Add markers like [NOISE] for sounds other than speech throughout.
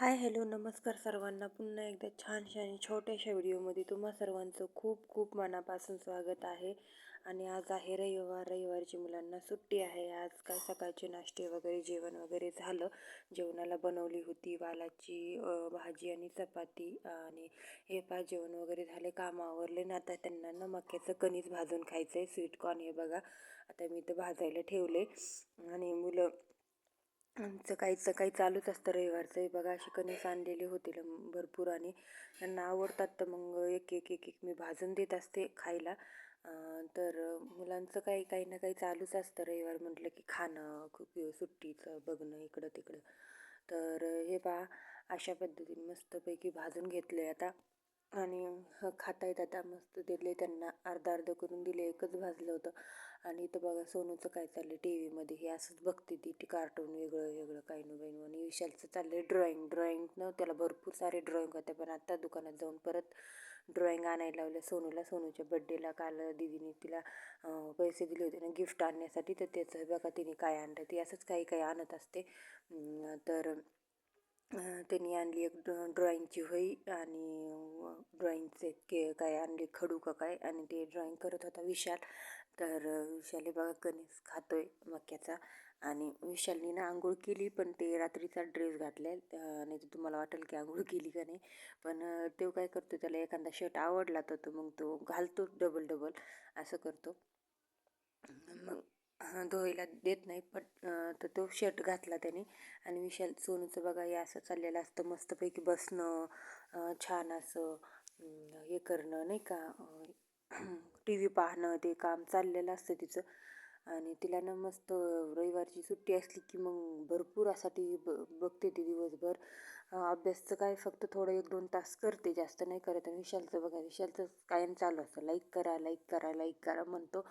Hi hello नमस्कार सर्वांना. पुन्हा एकदा छानशा आणि छोट्याशा व्हिडिओमध्ये तुम्हा सर्वांचं खूप खूप मनापासून स्वागत आहे. आणि आज आहे रविवार. रविवारची मुलांना सुट्टी आहे. आज काय सकाळचे नाश्ते वगैरे जेवण वगैरे झालं. जेवणाला बनवली होती वालाची भाजी आणि चपाती. आणि हे पा जेवण वगैरे झाले. कामावरले ना आता त्यांना ना मक्याचं कणीस भाजून खायचं आहे स्वीटकॉर्न हे बघा. आता मी तर भाजायला ठेवले. आणि मुलं आमचं काही सकाळी चालूच असतं रविवारचं. बघा अशी कणीस आणलेली होती भरपूर आणि त्यांना आवडतात तर मग एक एक एक एक मी भाजून देत असते खायला. तर मुलांचं काही काही ना काही चालूच असतं रविवार म्हटलं की खाणं खूप सुट्टीचं बघणं इकडं तिकडं तर हे पहा अशा पद्धतीने मस्तपैकी भाजून घेतलं आहे आता. आणि खाता येतात. आता मस्त दिले त्यांना. अर्धा अर्ध करून दिले. एकच भाजलं होतं. आणि इथं बघा सोनूचं काय चाललं टी व्हीमध्ये हे असंच बघते ती. ती कार्टून वेगळं वेगळं काही नो बाई आणि विशालचं चाललं आहे ड्रॉईंग ड्रॉईंगनं त्याला भरपूर सारे ड्रॉइंग होते. पण आत्ता दुकानात जाऊन परत ड्रॉईंग आणायला लावलं सोनूला. सोनूच्या बड्डेला काल दिदीने तिला पैसे दिले होते ना गिफ्ट आणण्यासाठी. तर त्याचं बघा तिने काय आणलं? ती असंच काही काही आणत असते. तर त्यांनी आणली एक ड्रॉईंगची होई आणि ड्रॉईंगचे के काय आणले खडू का काय आणि ते ड्रॉईंग करत होता विशाल. तर विशाली बघा कणीस खातोय मक्याचा. आणि विशालनी ना आंघोळ केली पण ते रात्रीचा ड्रेस घातलाय. आणि तर तुम्हाला वाटेल की आंघोळ केली का नाही. पण तो काय करतो त्याला एखादा शर्ट आवडला तर तो मग तो घालतो डबल डबल असं करतो. मग धुवायला देत नाही पट तर तो शर्ट घातला त्याने. आणि विशाल सोनूचं बघा हे असं चाललेलं असतं मस्तपैकी बसणं छान असं हे करणं नाही का? टी व्ही [CLEARS THROAT] पाहणं ते काम चाललेलं असतं तिचं. आणि तिला ना मस्त रविवारची सुट्टी असली की मग भरपूर असा टी व्ही ब बघते ती दिवसभर. अभ्यासचं काय फक्त थोडं एक दोन तास करते जास्त नाही करत. आणि विशालचं बघा विशालचं कायम चालू असतं. लाईक करा लाईक करा लाईक करा म्हणतो.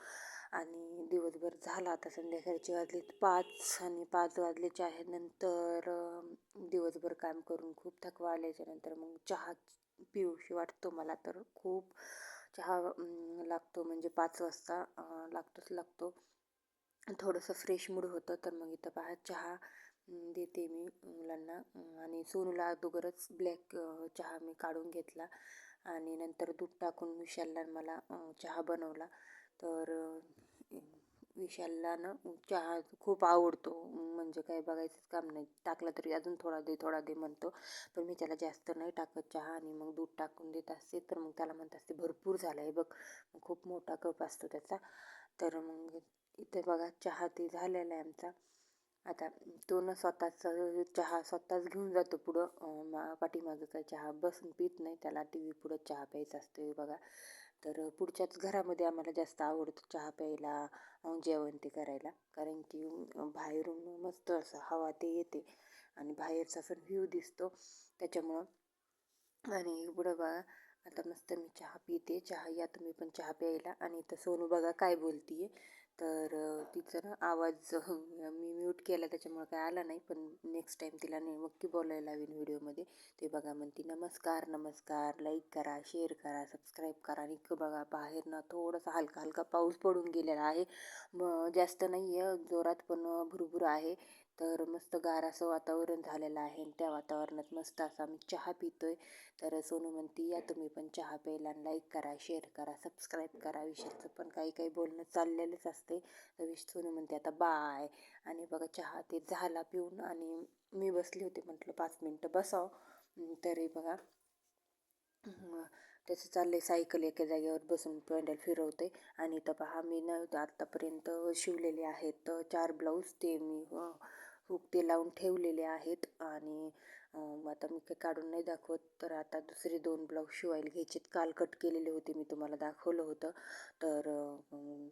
आणि दिवसभर झाला आता संध्याकाळचे वाजले पाच आणि पाच वाजलेचे आहेत. नंतर दिवसभर काम करून खूप थकवा आल्याच्यानंतर मग चहा पिऊशी वाटतो मला तर खूप. चहा लागतो म्हणजे पाच वाजता लागतोच लागतो. थोडंसं फ्रेश मूड होतं तर मग इथं पहा चहा देते मी मुलांना. आणि सोनूला अगोदरच ब्लॅक चहा मी काढून घेतला. आणि नंतर दूध टाकून विशालला मला चहा बनवला. तर विशालला ना चहा खूप आवडतो. म्हणजे काय बघायचंच काम नाही. टाकला तरी अजून थोडा दे थोडा दे म्हणतो. पण मी त्याला जास्त नाही टाकत चहा आणि मग दूध टाकून देत असते. तर मग त्याला म्हणत असते भरपूर झालं आहे बघ. खूप मोठा कप असतो त्याचा. तर मग इथे बघा चहा ते झालेला आहे आमचा. आता तो ना स्वतःचा चहा स्वतःच घेऊन जातो पुढं. मा पाठीमागं काय चहा बसून पित नाही. त्याला टी व्ही पुढं चहा प्यायचा असतो बघा. तर पुढच्याच घरामध्ये आम्हाला जास्त आवडतो चहा प्यायला जेवण ते करायला. कारण की बाहेरून मस्त असं हवा ते येते आणि बाहेरचा पण व्ह्यू दिसतो. त्याच्यामुळं आणि पुढं बघा आता मस्त मी चहा पिते. चहा या तुम्ही पण चहा प्यायला. आणि इथं सोनू बघा काय बोलती आहे तर तिचं ना आवाज मी म्यूट केला त्याच्यामुळं काय आला नाही पण नेक्स्ट टाईम तिला ने नक्की बोलायला लावीन व्हिडिओमध्ये. ते बघा म्हणती नमस्कार नमस्कार लाईक करा शेअर करा सबस्क्राईब करा. आणि बघा बाहेर ना थोडासा हलका हलका पाऊस पडून गेलेला आहे. मग जास्त नाही आहे जोरात पण भुरभुर आहे. तर मस्त गार असं वातावरण झालेलं आहे आणि त्या वातावरणात मस्त असा आम्ही चहा पितो आहे तर सोनू म्हणती या तुम्ही पण चहा प्यायला लाईक करा शेअर करा सबस्क्राईब करा. विषयाचं पण काही काही बोलणं चाललेलंच असते. तर विश सोनू म्हणते आता बाय आणि बघा चहा ते झाला पिऊन आणि मी बसली होते म्हटलं पाच मिनटं बसाव. तरी बघा. त्याचं चाललं आहे सायकल एका जागेवर बसून पॅन्डल फिरवते. आणि तर पहा मी न आत्तापर्यंत शिवलेले आहेत चार ब्लाऊज ते मी हुक ते लावून ठेवलेले आहेत आणि आता मी काही काढून नाही दाखवत तर आता दुसरे दोन ब्लाऊज शिवायला घ्यायचे काल कट केलेले होते मी तुम्हाला दाखवलं होतं. तर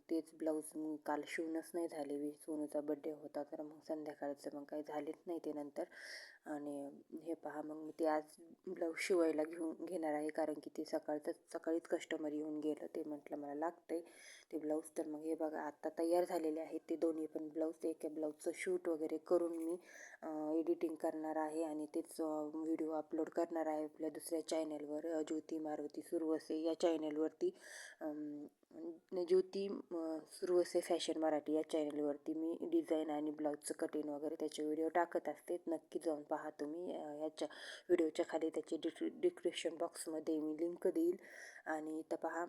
तेच ब्लाऊज मी काल शिवणंच नाही झाले. सोनूचा बड्डे होता तर मग संध्याकाळचं मग काही झालेच नाही ते नंतर. आणि हे पहा मग मी ते आज ब्लाऊज शिवायला घेऊन घेणार आहे कारण की ते सकाळचं सकाळीच कस्टमर येऊन गेलं ते म्हटलं मला लागतं आहे ते ब्लाऊज. तर मग हे बघा आत्ता तयार झालेले आहेत ते दोन्ही पण ब्लाऊज एका ब्लाऊजचं शूट वगैरे करून मी एडिटिंग करणार आहे आणि तेच व्हिडिओ अपलोड करणार आहे आपल्या दुसऱ्या चॅनलवर ज्योती मारुती सुरवसे या चॅनलवरती ज्योती सुरवसे फॅशन मराठी या चॅनलवरती मी डिझाईन आणि ब्लाऊजचं कटिंग वगैरे त्याचे व्हिडिओ टाकत असते. नक्की जाऊन पहा. पहा तुम्ही. याच्या व्हिडिओच्या खाली त्याची डिस्क्रि डिस्क्रिप्शन बॉक्समध्ये मी लिंक देईल. आणि इथं पहा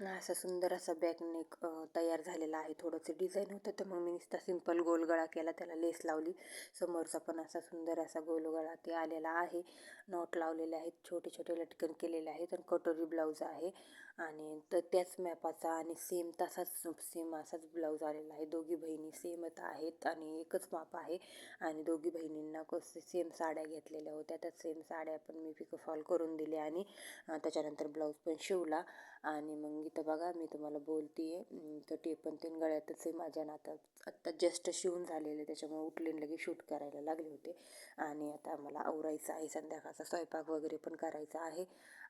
असा सुंदर असा बॅकनेक तयार झालेला आहे. थोडंसं डिझाईन होतं तर मग मी नुसता सिंपल गोल गळा केला त्याला लेस लावली. समोरचा पण असा सुंदर असा गोल गळा ते आलेला आहे. नॉट लावलेले आहेत छोटे छोटे लटकन केलेले आहेत आणि कटोरी ब्लाऊज आहे. आणि तर त्याच मॅपाचा आणि सेम तसाच सेम असाच ब्लाऊज आलेला आहे. दोघी बहिणी सेमच आहेत आणि एकच माप आहे. आणि दोघी बहिणींना कसं सेम साड्या घेतलेल्या होत्या. त्या सेम साड्या पण मी पिकफॉल करून दिले आणि त्याच्यानंतर ब्लाऊज पण शिवला. आणि मग इथं बघा मी तुम्हाला बोलते आहे तर ते पण तीन गळ्यातच आहे. माझ्या नाता आत्ता जस्ट शिवून झालेले त्याच्यामुळे उठले लगे शूट करायला लागले होते. आणि आता मला आवरायचं आहे. संध्याकाळचा स्वयंपाक वगैरे पण करायचा आहे.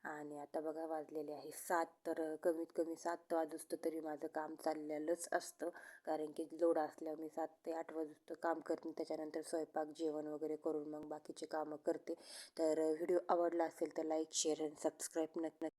आणि आता बघा वाजलेले आहे सात. तर कमीत कमी सात वाजूस्त तरी माझं काम चाललेलंच असतं. कारण की लोड असल्यावर मी सात ते आठ वाजूस्त काम करते त्याच्यानंतर स्वयंपाक जेवण वगैरे करून मग बाकीचे कामं करते. तर व्हिडिओ आवडला असेल तर लाईक शेअर आणि सबस्क्राईब नक्की